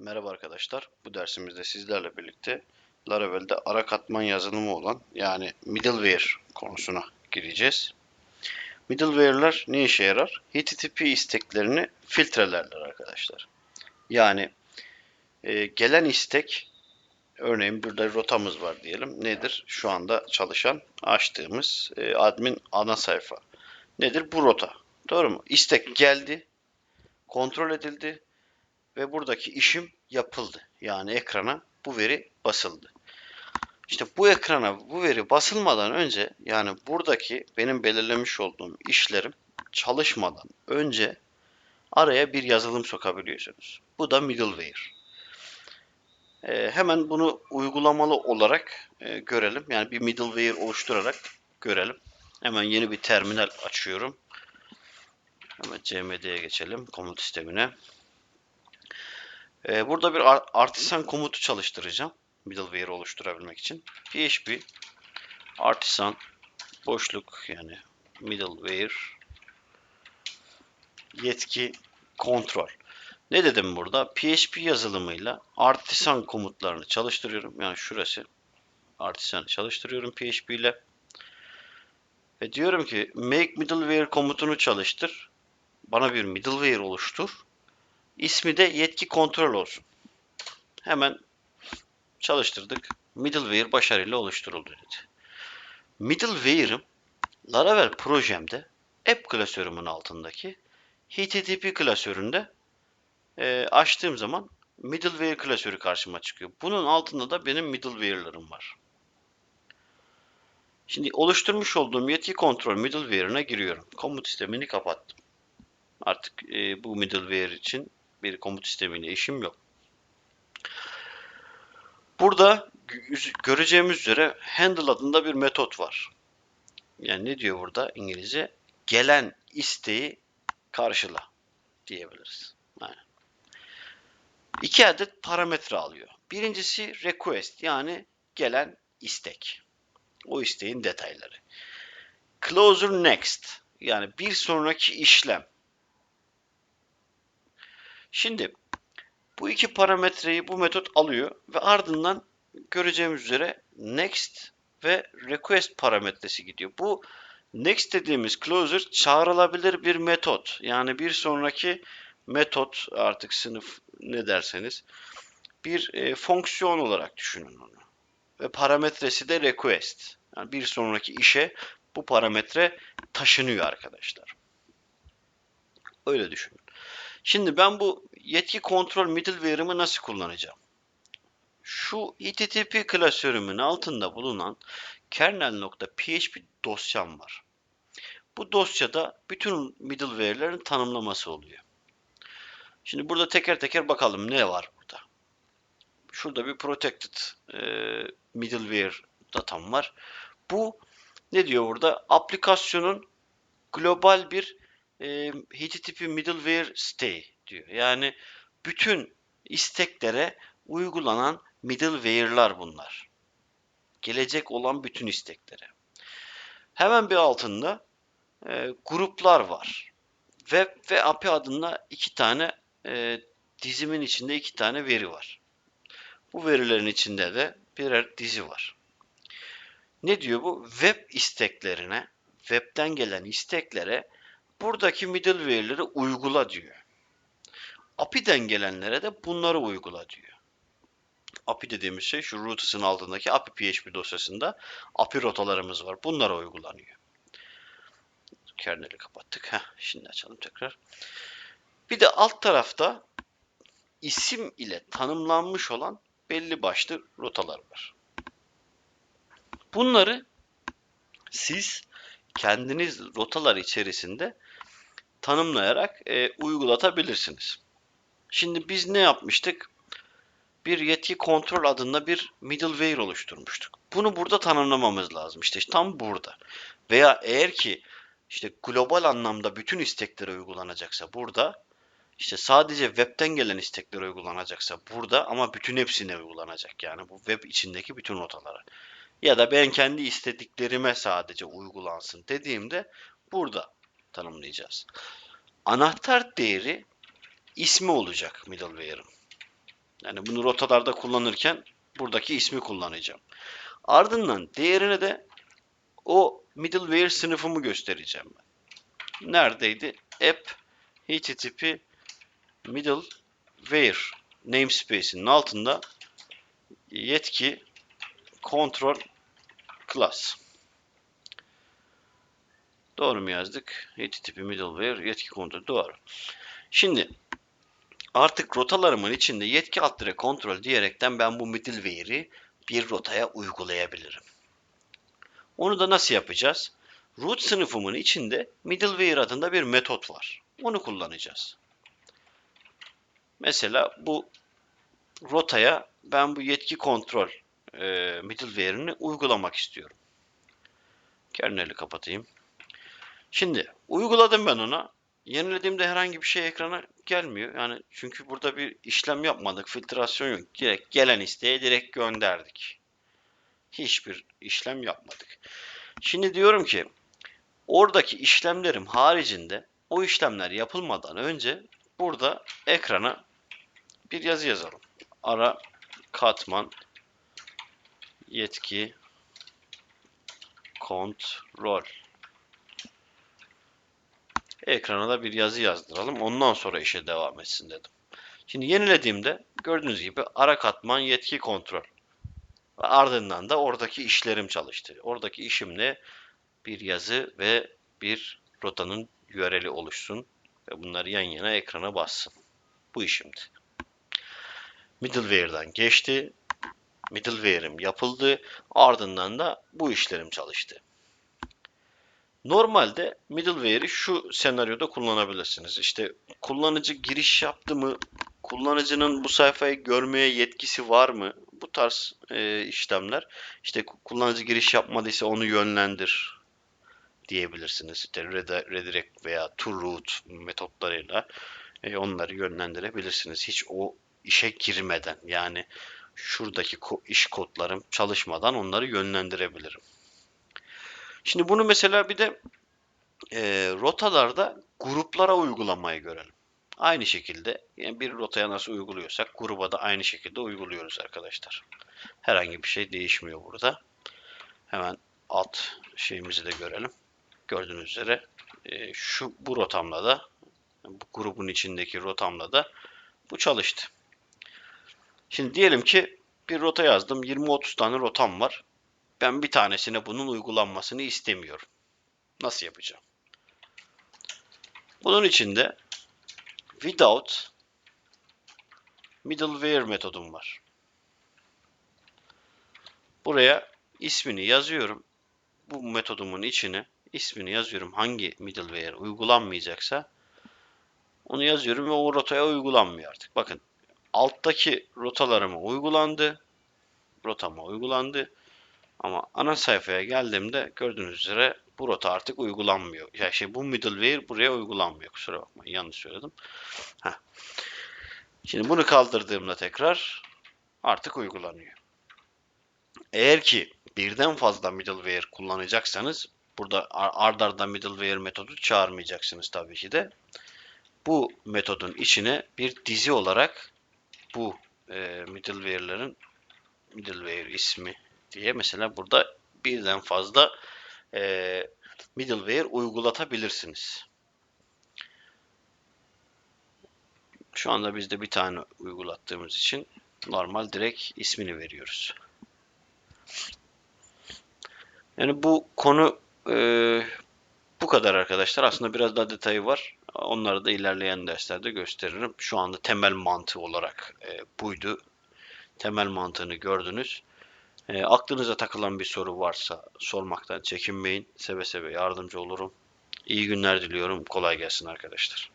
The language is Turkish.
Merhaba arkadaşlar. Bu dersimizde sizlerle birlikte Laravel'de ara katman yazılımı olan yani middleware konusuna gireceğiz. Middleware'ler ne işe yarar? HTTP isteklerini filtrelerler arkadaşlar. Yani e, gelen istek örneğin burada rotamız var diyelim. Nedir? Şu anda çalışan açtığımız e, admin ana sayfa. Nedir? Bu rota. Doğru mu? İstek geldi, kontrol edildi, ve buradaki işim yapıldı. Yani ekrana bu veri basıldı. İşte bu ekrana bu veri basılmadan önce yani buradaki benim belirlemiş olduğum işlerim çalışmadan önce araya bir yazılım sokabiliyorsunuz. Bu da middleware. Ee, hemen bunu uygulamalı olarak e, görelim. Yani bir middleware oluşturarak görelim. Hemen yeni bir terminal açıyorum. Hemen CMD'ye geçelim komut sistemine. Ee, burada bir ar- artisan komutu çalıştıracağım. Middleware oluşturabilmek için. PHP artisan boşluk yani middleware yetki kontrol. Ne dedim burada? PHP yazılımıyla artisan komutlarını çalıştırıyorum. Yani şurası artisan çalıştırıyorum PHP ile. Ve diyorum ki make middleware komutunu çalıştır. Bana bir middleware oluştur. İsmi de yetki kontrol olsun. Hemen çalıştırdık. Middleware başarıyla oluşturuldu dedi. Middleware'ım Laravel projemde app klasörümün altındaki HTTP klasöründe e, açtığım zaman middleware klasörü karşıma çıkıyor. Bunun altında da benim middleware'larım var. Şimdi oluşturmuş olduğum yetki kontrol middleware'ına giriyorum. Komut sistemini kapattım. Artık e, bu middleware için bir komut sistemiyle işim yok. Burada göreceğimiz üzere handle adında bir metot var. Yani ne diyor burada İngilizce? Gelen isteği karşıla diyebiliriz. Yani. İki adet parametre alıyor. Birincisi request yani gelen istek. O isteğin detayları. Closer next yani bir sonraki işlem. Şimdi bu iki parametreyi bu metot alıyor ve ardından göreceğimiz üzere next ve request parametresi gidiyor. Bu next dediğimiz closer çağrılabilir bir metot. Yani bir sonraki metot artık sınıf ne derseniz bir e, fonksiyon olarak düşünün onu. Ve parametresi de request. Yani bir sonraki işe bu parametre taşınıyor arkadaşlar. Öyle düşünün. Şimdi ben bu yetki kontrol middleware'ımı nasıl kullanacağım? Şu HTTP klasörümün altında bulunan kernel.php dosyam var. Bu dosyada bütün middleware'lerin tanımlaması oluyor. Şimdi burada teker teker bakalım ne var burada. Şurada bir protected e, middleware datam var. Bu ne diyor burada? Aplikasyonun global bir e, HTTP middleware stay diyor. Yani bütün isteklere uygulanan middleware'lar bunlar. Gelecek olan bütün isteklere. Hemen bir altında e, gruplar var. Web ve API adında iki tane e, dizimin içinde iki tane veri var. Bu verilerin içinde de birer dizi var. Ne diyor bu? Web isteklerine, webten gelen isteklere buradaki middleware'leri uygula diyor. API'den gelenlere de bunları uygula diyor. API dediğimiz şey şu routers'ın altındaki API PHP dosyasında API rotalarımız var. Bunlara uygulanıyor. Kernel'i kapattık. Heh, şimdi açalım tekrar. Bir de alt tarafta isim ile tanımlanmış olan belli başlı rotalar var. Bunları siz kendiniz rotalar içerisinde tanımlayarak e, uygulatabilirsiniz. Şimdi biz ne yapmıştık? Bir yetki kontrol adında bir middleware oluşturmuştuk. Bunu burada tanımlamamız lazım. İşte tam burada. Veya eğer ki işte global anlamda bütün isteklere uygulanacaksa burada işte sadece webten gelen istekler uygulanacaksa burada ama bütün hepsine uygulanacak yani bu web içindeki bütün notalara. Ya da ben kendi istediklerime sadece uygulansın dediğimde burada tanımlayacağız. Anahtar değeri ismi olacak middleware'ın. Yani bunu rotalarda kullanırken buradaki ismi kullanacağım. Ardından değerine de o middleware sınıfımı göstereceğim ben. Neredeydi? App HTTP middleware namespace'inin altında yetki control class. Doğru mu yazdık? HTTP middleware yetki kontrol doğru. Şimdi artık rotalarımın içinde yetki alt dire kontrol diyerekten ben bu middleware'i bir rotaya uygulayabilirim. Onu da nasıl yapacağız? Root sınıfımın içinde middleware adında bir metot var. Onu kullanacağız. Mesela bu rotaya ben bu yetki kontrol e, middleware'ini uygulamak istiyorum. Kernel'i kapatayım. Şimdi uyguladım ben ona. Yenilediğimde herhangi bir şey ekrana gelmiyor. Yani çünkü burada bir işlem yapmadık, filtrasyon yok. Direkt gelen isteğe direkt gönderdik. Hiçbir işlem yapmadık. Şimdi diyorum ki oradaki işlemlerim haricinde o işlemler yapılmadan önce burada ekrana bir yazı yazalım. Ara katman yetki kontrol ekrana da bir yazı yazdıralım. Ondan sonra işe devam etsin dedim. Şimdi yenilediğimde gördüğünüz gibi ara katman yetki kontrol. Ve ardından da oradaki işlerim çalıştı. Oradaki işimle bir yazı ve bir rotanın URL'i oluşsun. Ve bunları yan yana ekrana bassın. Bu işimdi. Middleware'dan geçti. Middleware'im yapıldı. Ardından da bu işlerim çalıştı. Normalde middleware'i şu senaryoda kullanabilirsiniz. İşte kullanıcı giriş yaptı mı, kullanıcının bu sayfayı görmeye yetkisi var mı? Bu tarz e, işlemler. İşte kullanıcı giriş yapmadıysa onu yönlendir diyebilirsiniz. İşte redirect veya to route metotlarıyla e, onları yönlendirebilirsiniz. Hiç o işe girmeden yani şuradaki iş kodlarım çalışmadan onları yönlendirebilirim. Şimdi bunu mesela bir de e, rotalarda gruplara uygulamayı görelim. Aynı şekilde yani bir rotaya nasıl uyguluyorsak gruba da aynı şekilde uyguluyoruz arkadaşlar. Herhangi bir şey değişmiyor burada. Hemen alt şeyimizi de görelim. Gördüğünüz üzere e, şu bu rotamla da bu grubun içindeki rotamla da bu çalıştı. Şimdi diyelim ki bir rota yazdım. 20-30 tane rotam var. Ben bir tanesine bunun uygulanmasını istemiyorum. Nasıl yapacağım? Bunun için de without middleware metodum var. Buraya ismini yazıyorum. Bu metodumun içine ismini yazıyorum. Hangi middleware uygulanmayacaksa onu yazıyorum ve o rotaya uygulanmıyor artık. Bakın alttaki rotalarıma uygulandı. Rotama uygulandı. Ama ana sayfaya geldiğimde gördüğünüz üzere bu rota artık uygulanmıyor. Ya yani şey bu middleware buraya uygulanmıyor. Kusura bakmayın yanlış söyledim. Heh. Şimdi bunu kaldırdığımda tekrar artık uygulanıyor. Eğer ki birden fazla middleware kullanacaksanız burada ard arda middleware metodu çağırmayacaksınız tabii ki de. Bu metodun içine bir dizi olarak bu middleware'ların middleware ismi diye mesela burada birden fazla e, middleware uygulatabilirsiniz. Şu anda bizde bir tane uygulattığımız için normal direkt ismini veriyoruz. Yani bu konu e, bu kadar arkadaşlar. Aslında biraz daha detayı var. Onları da ilerleyen derslerde gösteririm. Şu anda temel mantığı olarak e, buydu. Temel mantığını gördünüz. E, aklınıza takılan bir soru varsa sormaktan çekinmeyin. Seve seve yardımcı olurum. İyi günler diliyorum. Kolay gelsin arkadaşlar.